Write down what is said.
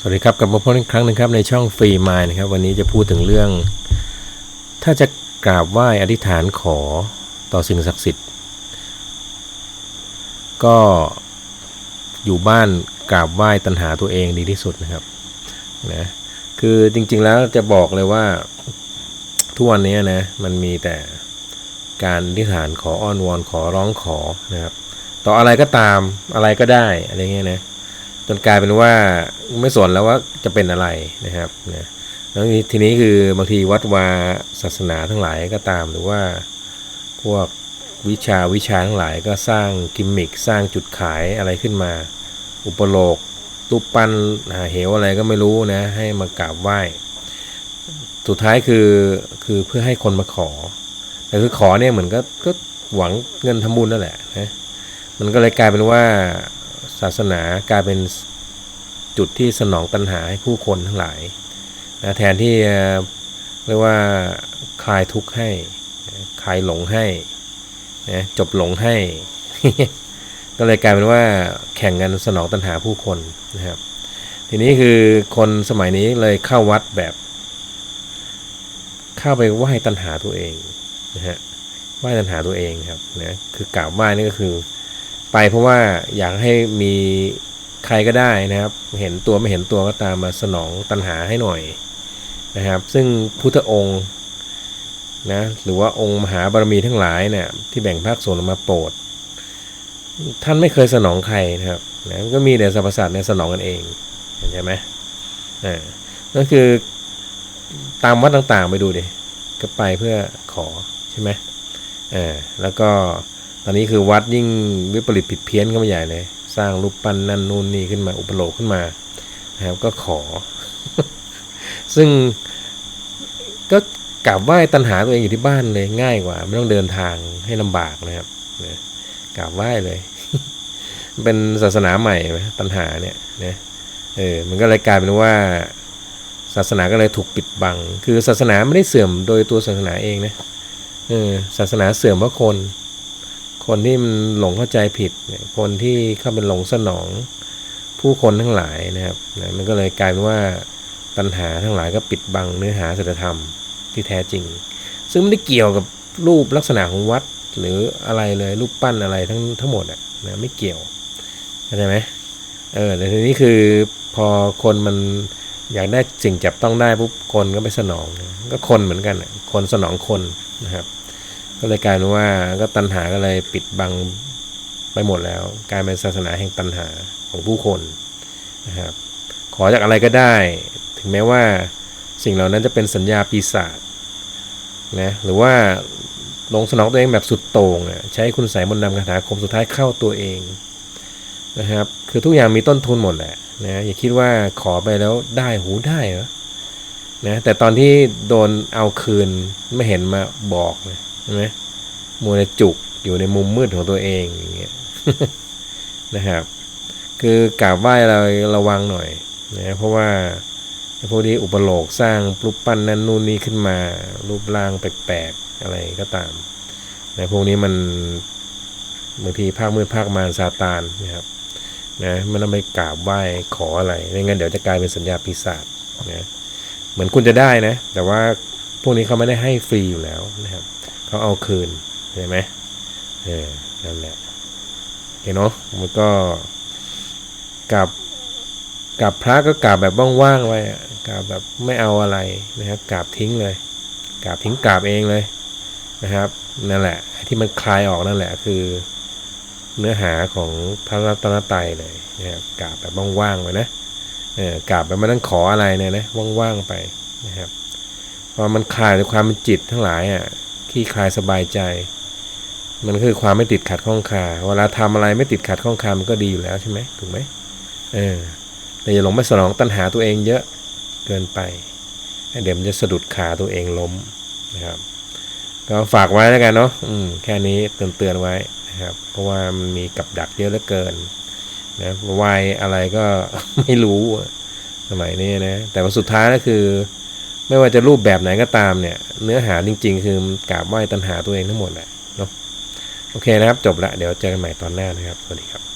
สวัสดีครับกลับมาพบกันอีกครั้งหนึงครับในช่องฟรีมายนะครับวันนี้จะพูดถึงเรื่อง ถ้าจะกราบไหว้อธิษฐานขอต่อสิ่งศักดิ์สิทธิ์ ก็อยู่บ้านกราบไหว้ตัณหาตัวเองดีที่สุดนะครับนะคือจริงๆแล้วจะบอกเลยว่าทุกวันนี้นะมันมีแต่การอธิษฐานขออ้อนวอนขอร้องขอนะครับต่ออะไรก็ตามอะไรก็ได้อะไรเงี้ยนะ จนกลายเป็นว่าไม่สนแล้วว่าจะเป็นอะไรนะครับนะแล้วทีนี้คือบางทีวัดวาศาสนาทั้งหลายก็ตามหรือว่าพวกวิชาวิชาทั้งหลายก็สร้างกิมมิคสร้างจุดขายอะไรขึ้นมา อุปโลกรูปปั้นหาเหวอะไรก็ไม่รู้นะ ให้มากราบไหว้ สุดท้ายคือคือเพื่อให้คนมาขอ แต่คือขอเนี่ยเหมือนก็ก็หวังเงินทำบุญนั่นแหละนะมันก็เลยกลายเป็นว่า ศาสนากลายเป็นจุดที่สนองตัณหาให้ผู้คนทั้งหลายนะแทนที่เรียกว่าคลายทุกข์ให้คลายหลงให้นะจบหลงให้ ก็เลยกลายเป็นว่าแข่งกันสนองตัณหาผู้คนนะครับ ทีนี้คือคนสมัยนี้เลยเข้าวัดแบบ เข้าไปไหว้ตัณหาตัวเองนะฮะไหว้ตัณหาตัวเองครับนะคือกราบไหว้นี่ก็คือ ไปเพราะว่าอยากให้มีใครก็ได้นะครับ เห็นตัวไม่เห็นตัวก็ตามมาสนองตัณหาให้หน่อยนะครับ ซึ่งพุทธองค์นะหรือว่าองค์มหาบารมีทั้งหลายเนี่ยที่แบ่งภาคส่วนออกมาโปรด ท่านไม่เคยสนองใครนะครับนะก็มีแต่สรรพสัตว์เนี่ยสนองกันเองเห็นใช่ไหมอ่าก็คือตามวัดต่างๆไปดูดิก็ไปเพื่อขอใช่ไหมอ่าแล้วก็ อนนี้คือวัดยิ่งวิปริตผิดเพี้ยนเข้ามาใหญ่เลย สร้างรูปปั้นนั่นนู่นนี่ขึ้นมาอุปโลกขึ้นมานะครับก็ขอ ซึ่งก็กราบไหว้ตัณหาตัวเองอยู่ที่บ้านเลยง่ายกว่า ไม่ต้องเดินทางให้ลำบากนะครับนะกราบไหว้เลย เป็นศาสนาใหม่ไหมตัณหาเนี่ยนะเออมันก็เลยกลายเป็นว่า ศาสนาก็เลยถูกปิดบัง คือศาสนาไม่ได้เสื่อมโดยตัวศาสนาเองนะเออศาสนาเสื่อมเพราะคน คนที่มันหลงเข้าใจผิด คนที่เข้าเป็นหลงสนองผู้คนทั้งหลายนะครับนะมันก็เลยกลายเป็นว่าตัณหาทั้งหลายก็ปิดบังเนื้อหาศีลธรรมที่แท้จริง ซึ่งไม่ได้เกี่ยวกับรูปลักษณะของวัดหรืออะไรเลยรูปปั้นอะไรทั้งทั้งหมดอะนะไม่เกี่ยวเข้าใจไหมเออแต่ทีนี้คือพอคนมันอยากได้สิ่งจับต้องได้ปุ๊บคนก็ไปสนองนะก็คนเหมือนกันคนสนองคนนะครับ ก็เลยกลายเป็นว่าก็ตัณหาก็เลยปิดบังไปหมดแล้ว กลายเป็นศาสนาแห่งตัณหาของผู้คนนะครับขอจากอะไรก็ได้ ถึงแม้ว่าสิ่งเหล่านั้นจะเป็นสัญญาปีศาจนะหรือว่าลงสนองตัวเองแบบสุดโต่งอะใช้คุณใส่มนต์ดำคาถาคมสุดท้ายเข้าตัวเองนะครับ คือทุกอย่างมีต้นทุนหมดแหละนะอย่าคิดว่าขอไปแล้วได้หูได้เหรอนะแต่ตอนที่โดนเอาคืนไม่เห็นมาบอกเล ใช่ไหมมัวในจุกอยู่ในมุมมืดของตัวเองอย่างเงี้ยนะครับ คือกราบไหว้เราระวังหน่อยนะเพราะว่าพวกนี้อุปโลกสร้างรูปปั้นนั่นนู่นนี่ขึ้นมา รูปร่างแปลกๆอะไรก็ตามนะพวกนี้มันบางทีภาคมืดภาคมารซาตานนะครับนะมันต้องไปกราบไหว้ขออะไรไม่งั้นเดี๋ยวจะกลายเป็นสัญญาปีศาจนะเหมือนคุณจะได้นะ แต่ว่าพวกนี้เขาไม่ได้ให้ฟรีอยู่แล้วนะครับ เขาเอาคืนเห็นไหมเออนั่นแหละเห็นเนาะมันก็กับกับพระก็กราบแบบว่างๆไว้กราบแบบไม่เอาอะไรนะครับกราบทิ้งเลยกราบทิ้งกราบเองเลยนะครับนั่นแหละที่มันคลายออกนั่นแหละคือเนื้อหาของพระรัตนตรัยเลยนะครับกราบแบบว่างๆไว้นะเออกราบแบบไม่ต้องขออะไรเนี่ยนะว่างๆไปนะครับพอมันคลายด้วยความเป็นจิตทั้งหลายอะ ที่คลายสบายใจ มันคือความไม่ติดขัดข้องคาเวลาทำอะไรไม่ติดขัดข้องคามันก็ดีอยู่แล้วใช่ไหมถูกไหมเออแต่อย่าหลงไปสนองตัณหาตัวเองเยอะเกินไปเดี๋ยวมันจะสะดุดขาตัวเองล้มนะครับก็ฝากไว้แล้วกันเนาะอืมแค่นี้เตือนเตือนไว้นะครับ เพราะว่ามันมีกับดักเยอะเหลือเกินนะวัยอะไรก็ไม่รู้สมัยนี้นะแต่ว่าสุดท้ายก็คือ ไม่ว่าจะรูปแบบไหนก็ตามเนี่ย เนื้อหาจริง ๆ คือกราบไหว้ตัณหาตัวเองทั้งหมดแหละเนาะโอเคนะครับ จบละเดี๋ยวเจอกันใหม่ตอนหน้านะครับ สวัสดีครับ